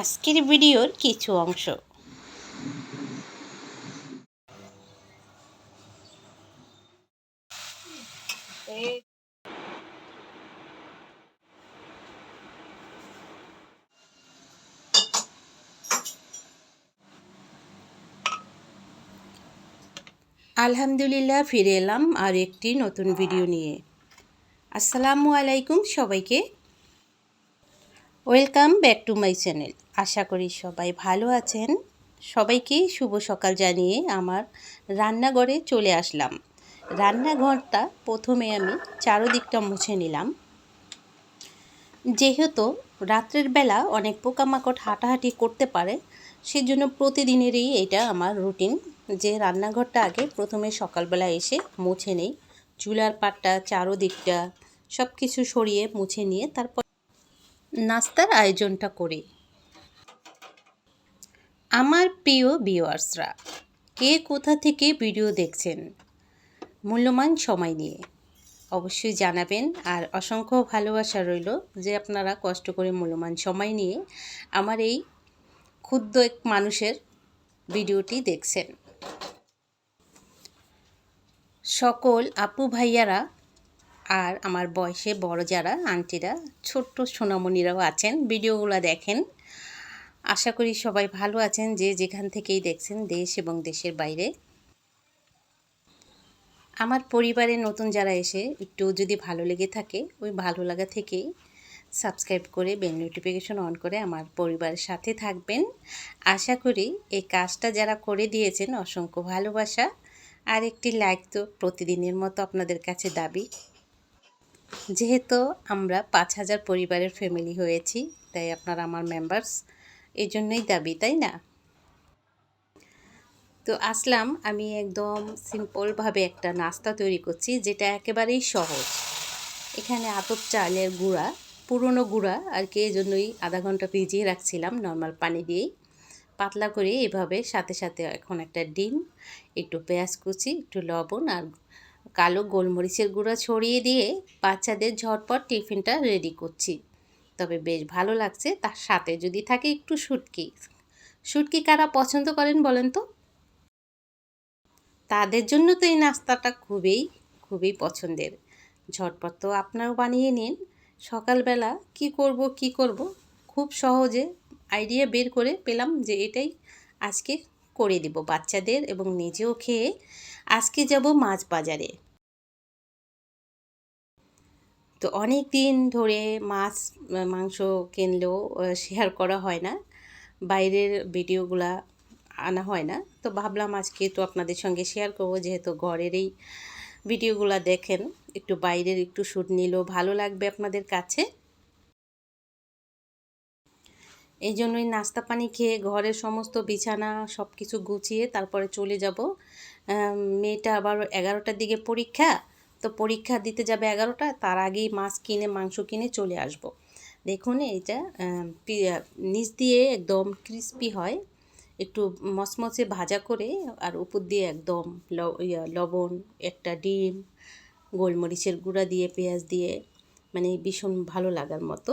আজকের ভিডিওর কিছু অংশ। আলহামদুলিল্লাহ, ফিরে এলাম আর একটি নতুন ভিডিও নিয়ে। আসসালামু আলাইকুম সবাইকে। Welcome back to my channel আশা করি সবাই ভালো আছেন। সবাইকে শুভ সকাল জানিয়ে আমার রান্নাঘরে চলে আসলাম। রান্নাঘরটা প্রথমে আমি চারোদিকটা মুছে নিলাম। যেহেতু রাত্রের বেলা অনেক পোকামাকড় হাঁটাহাঁটি করতে পারে, সেজন্য প্রতিদিনেরই এটা আমার রুটিন যে রান্নাঘরটা আগে প্রথমে সকালবেলা এসে মুছে নেই। চুলার পাটটা, চারোদিকটা সব কিছু সরিয়ে মুছে নিয়ে তারপর নাস্তার আয়োজনটা করি। আমার প্রিয় ভিউয়ার্সরা, কে কোথা থেকে ভিডিও দেখছেন? মূল্যবান সময় নিয়ে। অবশ্যই জানাবেন আর অসংখ্য ভালোবাসা রইল যে আপনারা কষ্ট করে মূল্যবান সময় নিয়ে আমার এই ক্ষুদ্র এক মানুষের ভিডিওটি দেখছেন। সকল আপু ভাইয়ারা আর আমার বয়সে বড় যারা, আন্টিরা, ছোট্ট সোনামণিরাও আছেন, ভিডিওগুলো দেখেন। আশা করি সবাই ভালো আছেন, যে যেখান থেকেই দেখছেন, দেশ এবং দেশের বাইরে। আমার পরিবারে নতুন যারা এসে একটু যদি ভালো লেগে থাকে, ওই ভালো লাগা থেকেই সাবস্ক্রাইব করে বেল নোটিফিকেশন অন করে আমার পরিবারের সাথে থাকবেন। আশা করি এই কাজটা যারা করে দিয়েছেন, অসংখ্য ভালোবাসা। আর একটি লাইক তো প্রতিদিনের মতো আপনাদের কাছে দাবি। যেহেতু আমরা পাঁচ হাজার পরিবারের ফ্যামিলি হয়েছি, তাই আপনারা আমার মেম্বার্স এই জন্যই দাবি, তাই না? তো আসলাম, আমি একদম সিম্পলভাবে একটা নাস্তা তৈরি করছি, যেটা একেবারেই সহজ। এখানে আতপ চালের গুঁড়া, পুরনো গুঁড়া, আর কি, এই জন্যই আধা ঘণ্টা ভিজিয়ে রাখছিলাম নর্মাল পানি দিয়েই। পাতলা করে এভাবে সাথে সাথে এখন একটা ডিম, একটু পেঁয়াজ কুচি, একটু লবণ, আর কালো গোলমরিচের গুঁড়া ছড়িয়ে দিয়ে বাচ্চাদের ঝটপট টিফিনটা রেডি করছি। তবে বেশ ভালো লাগছে তার সাথে যদি থাকে একটু শুটকি। শুটকি কারা পছন্দ করেন বলেন তো? তাদের জন্য তো এই নাস্তাটা খুবই খুবই পছন্দের। ঝটপট তো আপনারাও বানিয়ে নিন। সকালবেলা কি করব কি করব? খুব সহজে আইডিয়া বের করে পেলাম যে এটাই আজকে করে দিব বাচ্চাদের এবং নিজেও খেয়ে আজকে যাব মাছ বাজারে। তো অনেক দিন ধরে মাছ, মাংস কিনলেও শেয়ার করা হয় না। বাইরের ভিডিওগুলা আনা হয় না। তো ভাবলাম আজকে তো আপনাদের সঙ্গে শেয়ার করব, যেহেতু ঘরেরই ভিডিওগুলা দেখেন, একটু বাইরের একটু শ্যুট নিলেও ভালো লাগবে আপনাদের কাছে। এই জন্যই নাস্তা পানি খেয়ে ঘরের সমস্ত বিছানা সব কিছু গুছিয়ে তারপরে চলে যাব। মেয়েটা আবার এগারোটার দিকে পরীক্ষা, তো পরীক্ষা দিতে যাবে এগারোটা, তার আগেই মাছ কিনে, মাংস কিনে চলে আসব। দেখুন এটা নিচ দিয়ে একদম ক্রিস্পি হয়, একটু মচমচে ভাজা করে আর উপর দিয়ে একদম লবণ, একটা ডিম, গোলমরিচের গুঁড়া দিয়ে, পেঁয়াজ দিয়ে মানে ভীষণ ভালো লাগার মতো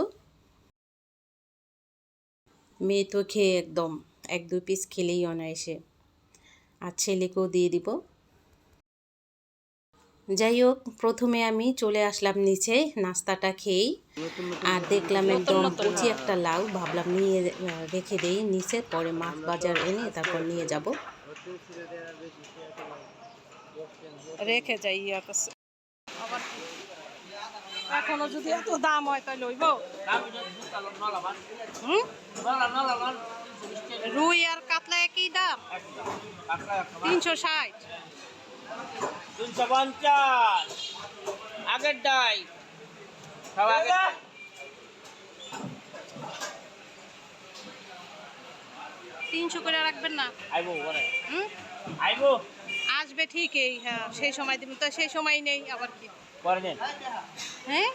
মেয়ে তো খেয়ে একদম এক দুই পিস খেলেই অনায়াসে আর ছেলেকেও দিয়ে দিব। যাই হোক প্রথমে আমি চলে আসলাম নিচে, নাস্তাটা খেয়েই। আর দেখলাম একদম কুচি একটা লাউ, ভাবলাম নিয়ে রেখে দেই নিচে, পরে মাছ বাজার এনে তারপর নিয়ে যাব। রেখে যাই এখনও যদি এত দাম হয় তাহলে লইব রুই আর কাতলা একই দাম? তিনশো ষাট। তিনশো পঞ্চাশ। আগের ডাই সব তিনশো করে রাখবেন না? আইবো হুম? আইবো। আসবে ঠিকই হ্যাঁ সেই সময় দিন তো সেই সময় নেই আবার কি? পরে হ্যাঁ?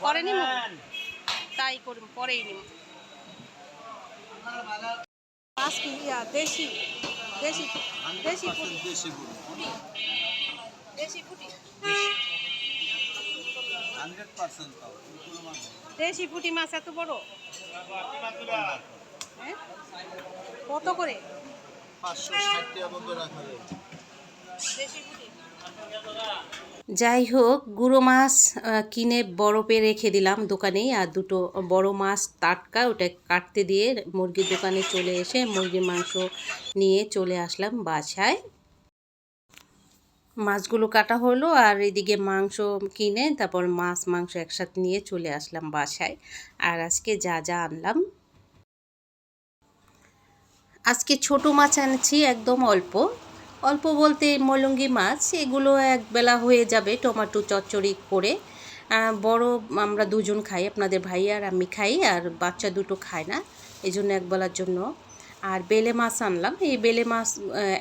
পরে নিব? তাই করুন পরেই নিব। দেশি দেশি দেশি পুটি। দেশি পুটি। দেশি পুঁটি। মাছ এত বড়? হ্যাঁ? কত করে? পাঁচশো ষাট টাকা যাই হোক, গুঁড়ো মাছ কিনে বরফে রেখে দিলাম দোকানেই, আর দুটো বড় মাছ টাটকা, ওটা কাটতে দিয়ে মুরগির দোকানে চলে এসে মুরগির মাংস নিয়ে চলে আসলাম বাসায়। মাছগুলো কাটা হলো, আর এদিকে মাংস কিনে, তারপর মাছ, মাংস একসাথে নিয়ে চলে আসলাম বাসায়। আর আজকে যা যা আনলাম। আজকে ছোট মাছ আনছি একদম অল্প। অল্প বলতে মলঙ্গি মাছ, এগুলো একবেলা হয়ে যাবে টমেটো চচ্চড়ি করে। বড় আমরা দুজন খাই, আপনাদের ভাই আর আমি খাই, আর বাচ্চা দুটো খায় না এই জন্য একবেলার জন্য। আর বেলে মাছ আনলাম, এই বেলে মাছ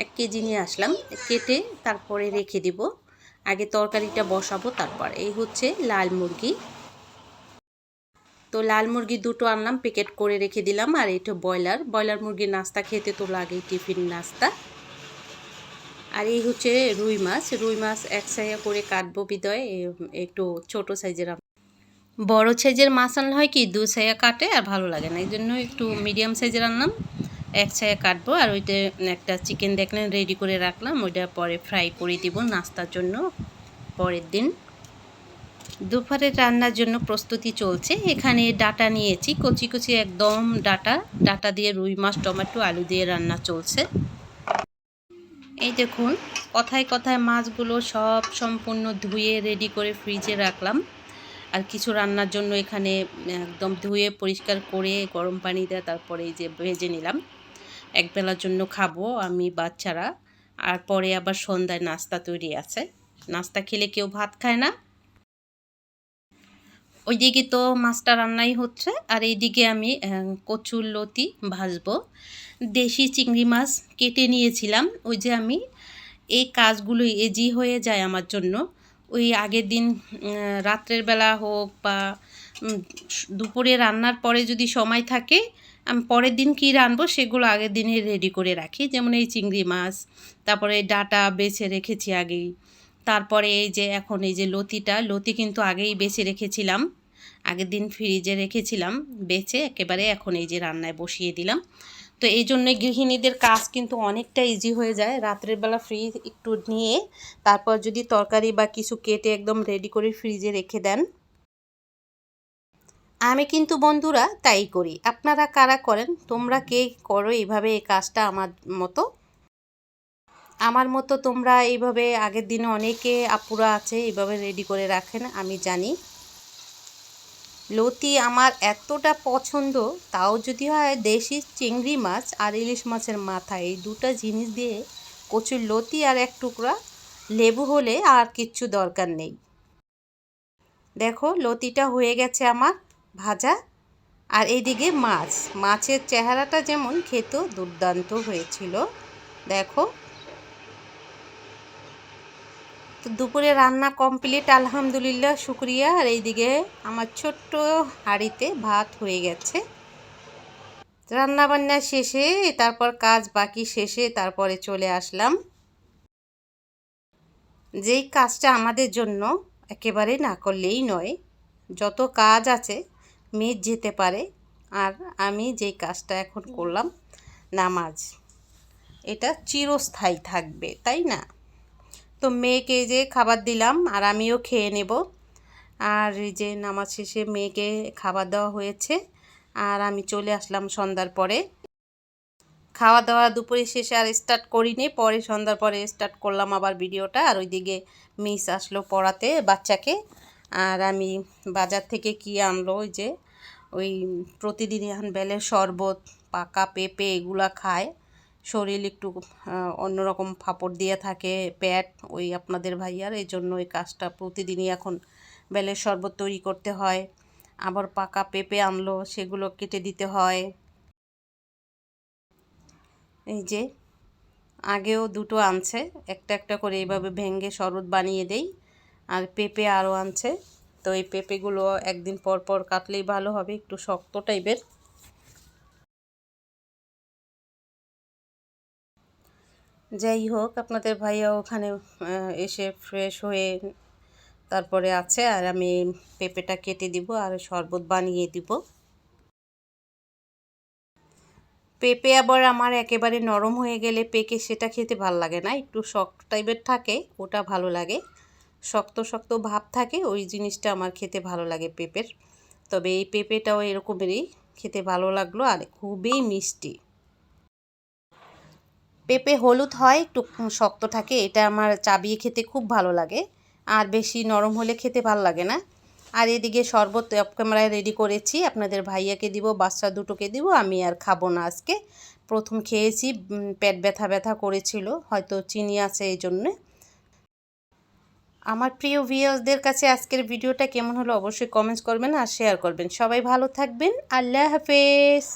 এক কেজি নিয়ে আসলাম, কেটে তারপরে রেখে দিব। আগে তরকারিটা বসাবো, তারপর এই হচ্ছে লাল মুরগি। তো লাল মুরগি দুটো আনলাম, প্যাকেট করে রেখে দিলাম, আর এটা ব্রয়লার। ব্রয়লার মুরগির নাস্তা খেতে তো লাগেই টিফিন নাস্তা। আর এই হচ্ছে রুই মাছ। রুই মাছ এক সাইয়া করে কাটবো বিদয় একটু ছোট সাইজের বড় সাইজের মাছ আনলে হয় কি, দু সাইয়া কাটে আর ভালো লাগে না। এই জন্য একটু মিডিয়াম সাইজের আনলাম, এক সাইয়া কাটবো। আর ওইটা একটা চিকেন দেখলেন রেডি করে রাখলাম, ওইটা পরে ফ্রাই করে দিব নাস্তার জন্য পরের দিন। দুপুরে রান্নার জন্য প্রস্তুতি চলছে। এখানে ডাটা নিয়েছি, কচি কচি একদম ডাটা। ডাটা দিয়ে রুই মাছ, টমেটো, আলু দিয়ে রান্না চলছে। এই দেখুন, কথায় কথায় মাছগুলো সব সম্পূর্ণ ধুয়ে রেডি করে ফ্রিজে রাখলাম। আর কিছু রান্নার জন্য এখানে একদম ধুয়ে পরিষ্কার করে গরম পানি দেওয়া তারপরে এই যে ভেজে নিলাম। একবেলার জন্য খাব আমি বাচ্চারা। আর পরে আবার সন্ধ্যায় নাস্তা তৈরি আছে। নাস্তা খেলে কেউ ভাত খায় না। ওইদিকে তো মাছটা রান্নাই হচ্ছে, আর এইদিকে আমি কচুর লতি ভাজবো। দেশি চিংড়ি মাছ কেটে নিয়েছিলাম, ওই যে আমি, এই কাজগুলো এজি হয়ে যায় আমার জন্য। ওই আগের দিন রাত্রের বেলা হোক বা দুপুরে রান্নার পরে যদি সময় থাকে, আমি, পরের দিন কী রানবো সেগুলো আগের দিনে রেডি করে রাখি। যেমন এই চিংড়ি মাছ, তারপরে ডাটা বেছে রেখেছি আগেই। তারপরে এই যে এখন এই যে লতিটা, লতি কিন্তু আগেই বেছে রেখেছিলাম। আগের দিন ফ্রিজে রেখেছিলাম, বেছে একেবারে এখন এই যে রান্নায় বসিয়ে দিলাম। তো এই জন্য গৃহিণীদের কাজ কিন্তু অনেকটা ইজি হয়ে যায়। রাত্রের বেলা ফ্রি একটু নিয়ে তারপর যদি তরকারি বা কিছু কেটে একদম রেডি করে ফ্রিজে রেখে দেন। আমি কিন্তু বন্ধুরা তাই করি। আপনারা কারা করেন? তোমরা কে করো? এইভাবে এই কাজটা আমার মতো আমার মতো তোমরা এইভাবে আগের দিনে অনেকে আপুরা আছে, এইভাবে রেডি করে রাখেন, আমি জানি। লতি আমার এতটা পছন্দ, তাও যদি হয় দেশি চিংড়ি মাছ আর ইলিশ মাছের মাথা, এই দুটো জিনিস দিয়ে কচুর লতি আর এক টুকরা লেবু হলে আর কিচ্ছু দরকার নেই। দেখো, লতিটা হয়ে গেছে আমার ভাজা। আর এইদিকে মাছ, মাছের চেহারাটা যেমন খেত দুর্দান্ত হয়েছিল। দেখো তো দুপুরে রান্না কমপ্লিট, আলহামদুলিল্লাহ, শুক্রিয়া। আর এইদিকে আমার ছোট্ট হাঁড়িতে ভাত হয়ে গেছে। রান্না বান্না শেষে, তারপর কাজ বাকি শেষে তারপরে চলে আসলাম। যেই কাজটা আমাদের জন্য একেবারে না করলেই নয়, যত কাজ আছে মেয়ে যেতে পারে। আর আমি যেই কাজটা এখন করলাম, নামাজ। এটা চিরস্থায়ী থাকবে, তাই না? তো মেয়েকে যে খাবার দিলাম আর আমিও খেয়ে নেব। আর এই যে নামাজ শেষে মেয়েকে খাবার দেওয়া হয়েছে আর আমি চলে আসলাম সন্ধ্যার পরে। খাওয়া দাওয়া দুপুরে শেষে আর স্টার্ট করিনি, পরে সন্ধ্যার পরে স্টার্ট করলাম আবার ভিডিওটা আর ওইদিকে মিস আসলো পড়াতে বাচ্চাকে। আর আমি বাজার থেকে কি আনলো ওই যে ওই প্রতিদিন এখন বেলের শরবত, পাকা পেঁপে এগুলা খায়। শরীর একটু অন্যরকম ফাপড় দিয়ে থাকে প্যাট ওই আপনাদের ভাইয়ার, এই জন্য এই কাজটা প্রতিদিনই এখন বেলের শরবত তৈরি করতে হয়। আবার পাকা পেঁপে আনলো, সেগুলো কেটে দিতে হয়। এই যে, আগেও দুটো আনছে, একটা একটা করে এইভাবে ভেঙে শরবত বানিয়ে দেই, আর পেঁপে আরও আনছে। তো এই পেঁপেগুলো একদিন পর পর কাটলেই ভালো হবে, একটু শক্ত টাইপের। যাই হোক, আপনাদের ভাইয়া ওখানে এসে ফ্রেশ হয়ে তারপরে আছে, আর আমি পেঁপেটা কেটে দিব আর শরবত বানিয়ে দিব। পেঁপে আবার আমার একেবারে নরম হয়ে গেলে পেকে সেটা খেতে ভালো লাগে না, একটু শক্ত টাইপের থাকে, ওটা ভালো লাগে। শক্ত শক্ত ভাব থাকে, ওই জিনিসটা আমার খেতে ভালো লাগে পেঁপের। তবে এই পেঁপেটাও এরকমেরই খেতে ভালো লাগল আর খুবই মিষ্টি। পেঁপে, হলুদ হয়, একটু শক্ত থাকে, এটা আমার চাবিয়ে খেতে খুব ভালো লাগে। আর বেশি নরম হলে খেতে ভালো লাগে না। আর এদিকে শরবত ক্যামেরায় রেডি করেছি, আপনাদের ভাইয়াকে দিব, বাচ্চা দুটোকে দিব, আমি আর খাব না আজকে। প্রথম খেয়েছি পেট ব্যথা ব্যথা করেছিল, হয়তো চিনি আছে এই জন্যে। আমার প্রিয় ভিউয়ার্সদের কাছে আজকের ভিডিওটা কেমন হলো অবশ্যই কমেন্টস করবেন আর শেয়ার করবেন। সবাই ভালো থাকবেন, আল্লাহ হাফেজ।